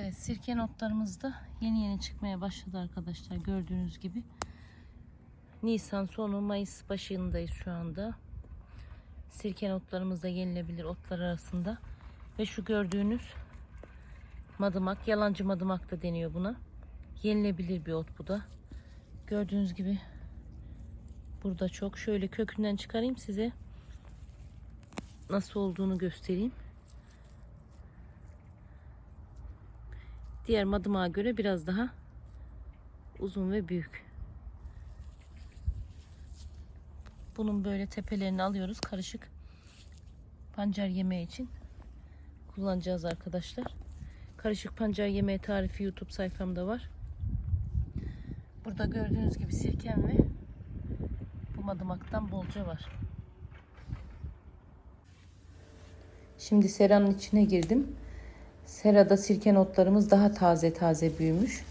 Evet sirke notlarımız da yeni yeni çıkmaya başladı arkadaşlar gördüğünüz gibi. Nisan sonu Mayıs başındayız şu anda. Sirke notlarımız da yenilebilir otlar arasında. Ve şu gördüğünüz madımak, yalancı madımak da deniyor buna. Yenilebilir bir ot bu da. Gördüğünüz gibi burada çok. Şöyle kökünden çıkarayım size. Nasıl olduğunu göstereyim. Diğer madımağa göre biraz daha uzun ve büyük. Bunun böyle tepelerini alıyoruz. Karışık pancar yemeği için kullanacağız arkadaşlar. Karışık pancar yemeği tarifi YouTube sayfamda var. Burada gördüğünüz gibi sirkem ve bu madımaktan bolca var. Şimdi seranın içine girdim. Serada sirke notlarımız daha taze taze büyümüş.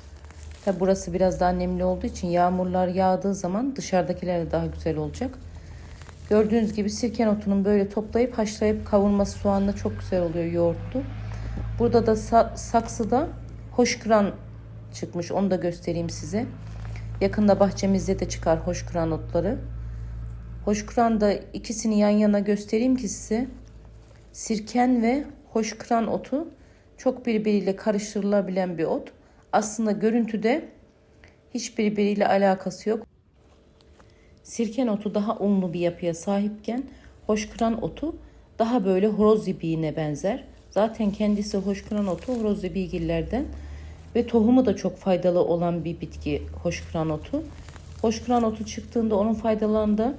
Tabi burası biraz daha nemli olduğu için yağmurlar yağdığı zaman dışarıdakiler de daha güzel olacak. Gördüğünüz gibi sirke notunun böyle toplayıp haşlayıp kavurması soğanla çok güzel oluyor yoğurtlu. Burada da sa- saksıda hoşkıran çıkmış. Onu da göstereyim size. Yakında bahçemizde de çıkar hoşkıran otları. Hoşkıran da ikisini yan yana göstereyim ki size. Sirken ve hoşkıran otu çok birbiriyle karıştırılabilen bir ot. Aslında görüntüde hiç birbiriyle alakası yok. Sirken otu daha unlu bir yapıya sahipken hoşkıran otu daha böyle horoz ibiğine benzer. Zaten kendisi hoşkıran otu horoz ibiğillerden ve tohumu da çok faydalı olan bir bitki hoşkıran otu. Hoşkıran otu çıktığında onun faydalarını da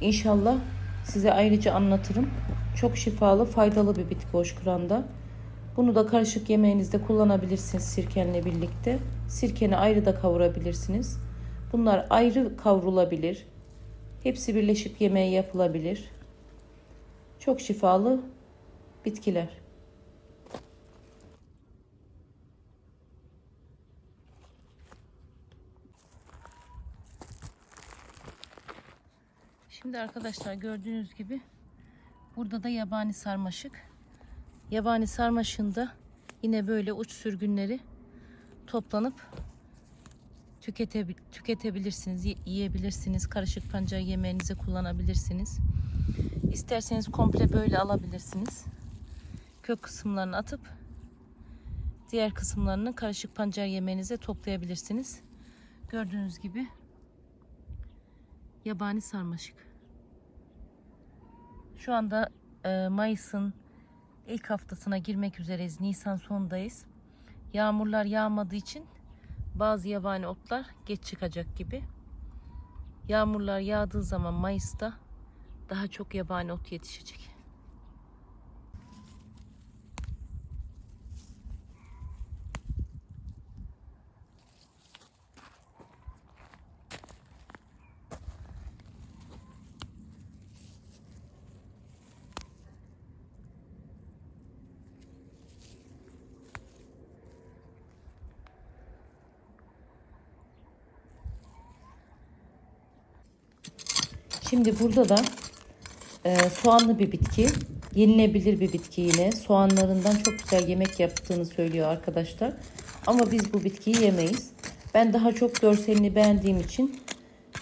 inşallah size ayrıca anlatırım. Çok şifalı, faydalı bir bitki hoşkıranda. Bunu da karışık yemeğinizde kullanabilirsiniz sirkenle birlikte. Sirkeni ayrı da kavurabilirsiniz. Bunlar ayrı kavrulabilir. Hepsi birleşip yemeğe yapılabilir. Çok şifalı bitkiler. Şimdi arkadaşlar gördüğünüz gibi burada da yabani sarmaşık. Yabani sarmaşığında yine böyle uç sürgünleri toplanıp tüketebi- tüketebilirsiniz, yiyebilirsiniz. Karışık pancar yemeğinize kullanabilirsiniz. İsterseniz komple böyle alabilirsiniz. Kök kısımlarını atıp diğer kısımlarını karışık pancar yemeğinize toplayabilirsiniz. Gördüğünüz gibi yabani sarmaşık. Şu anda Mayıs'ın ilk haftasına girmek üzereyiz. Nisan sonundayız. Yağmurlar yağmadığı için bazı yabani otlar geç çıkacak gibi. Yağmurlar yağdığı zaman Mayıs'ta daha çok yabani ot yetişecek. Şimdi burada da e, soğanlı bir bitki. Yenilebilir bir bitki yine. Soğanlarından çok güzel yemek yaptığını söylüyor arkadaşlar. Ama biz bu bitkiyi yemeyiz. Ben daha çok görselini beğendiğim için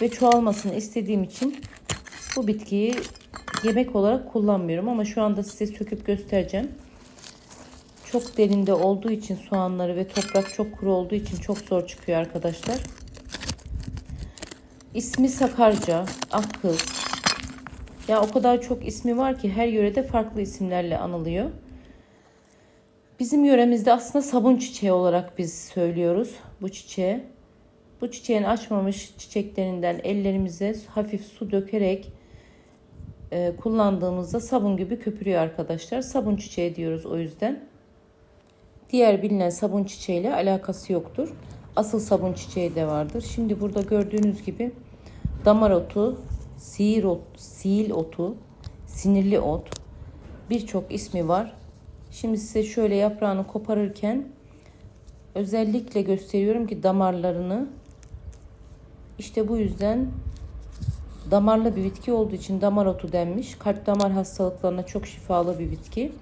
ve çoğalmasını istediğim için bu bitkiyi yemek olarak kullanmıyorum. Ama şu anda size söküp göstereceğim. Çok derinde olduğu için soğanları ve toprak çok kuru olduğu için çok zor çıkıyor arkadaşlar. İsmi Sakarca, Akkız. Ya o kadar çok ismi var ki her yörede farklı isimlerle anılıyor. Bizim yöremizde aslında sabun çiçeği olarak biz söylüyoruz bu çiçeğe. Bu çiçeğin açmamış çiçeklerinden ellerimize hafif su dökerek e, kullandığımızda sabun gibi köpürüyor arkadaşlar. Sabun çiçeği diyoruz o yüzden. Diğer bilinen sabun çiçeğiyle alakası yoktur. Asıl sabun çiçeği de vardır. Şimdi burada gördüğünüz gibi damar otu, sihir ot, sil otu, sinirli ot birçok ismi var. Şimdi size şöyle yaprağını koparırken özellikle gösteriyorum ki damarlarını işte bu yüzden damarlı bir bitki olduğu için damar otu denmiş. Kalp damar hastalıklarına çok şifalı bir bitki.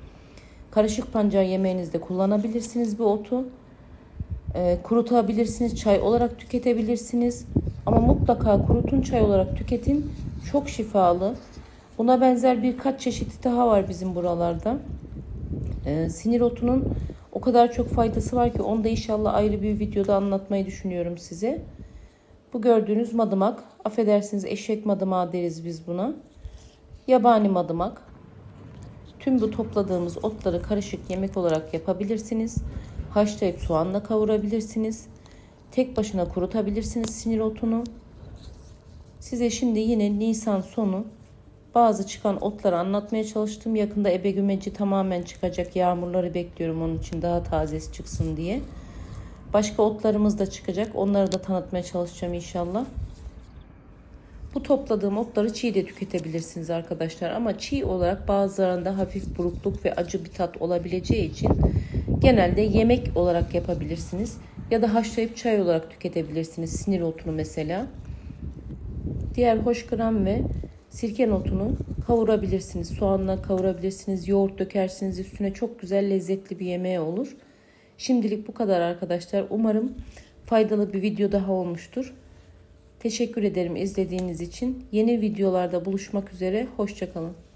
Karışık pancar yemeğinizde kullanabilirsiniz bu otu. Ee, kurutabilirsiniz, çay olarak tüketebilirsiniz. Ama mutlaka kurutun çay olarak tüketin. Çok şifalı. Buna benzer birkaç çeşidi daha var bizim buralarda. Ee, sinir otunun o kadar çok faydası var ki onu da inşallah ayrı bir videoda anlatmayı düşünüyorum size. Bu gördüğünüz madımak, affedersiniz eşek madımağı deriz biz buna. Yabani madımak. Tüm bu topladığımız otları karışık yemek olarak yapabilirsiniz. Haşlayıp soğanla kavurabilirsiniz. Tek başına kurutabilirsiniz sinir otunu. Size şimdi yine Nisan sonu bazı çıkan otları anlatmaya çalıştım. Yakında ebe gümeci tamamen çıkacak. Yağmurları bekliyorum onun için daha tazesi çıksın diye. Başka otlarımız da çıkacak. Onları da tanıtmaya çalışacağım inşallah. Bu topladığım otları çiğ de tüketebilirsiniz arkadaşlar. Ama çiğ olarak bazılarında hafif burukluk ve acı bir tat olabileceği için genelde yemek olarak yapabilirsiniz. Ya da haşlayıp çay olarak tüketebilirsiniz. Sinir otunu mesela. Diğer hoş gram ve sirke notunu kavurabilirsiniz. Soğanla kavurabilirsiniz. Yoğurt dökersiniz üstüne. Çok güzel lezzetli bir yemeği olur. Şimdilik bu kadar arkadaşlar. Umarım faydalı bir video daha olmuştur. Teşekkür ederim izlediğiniz için. Yeni videolarda buluşmak üzere. Hoşçakalın.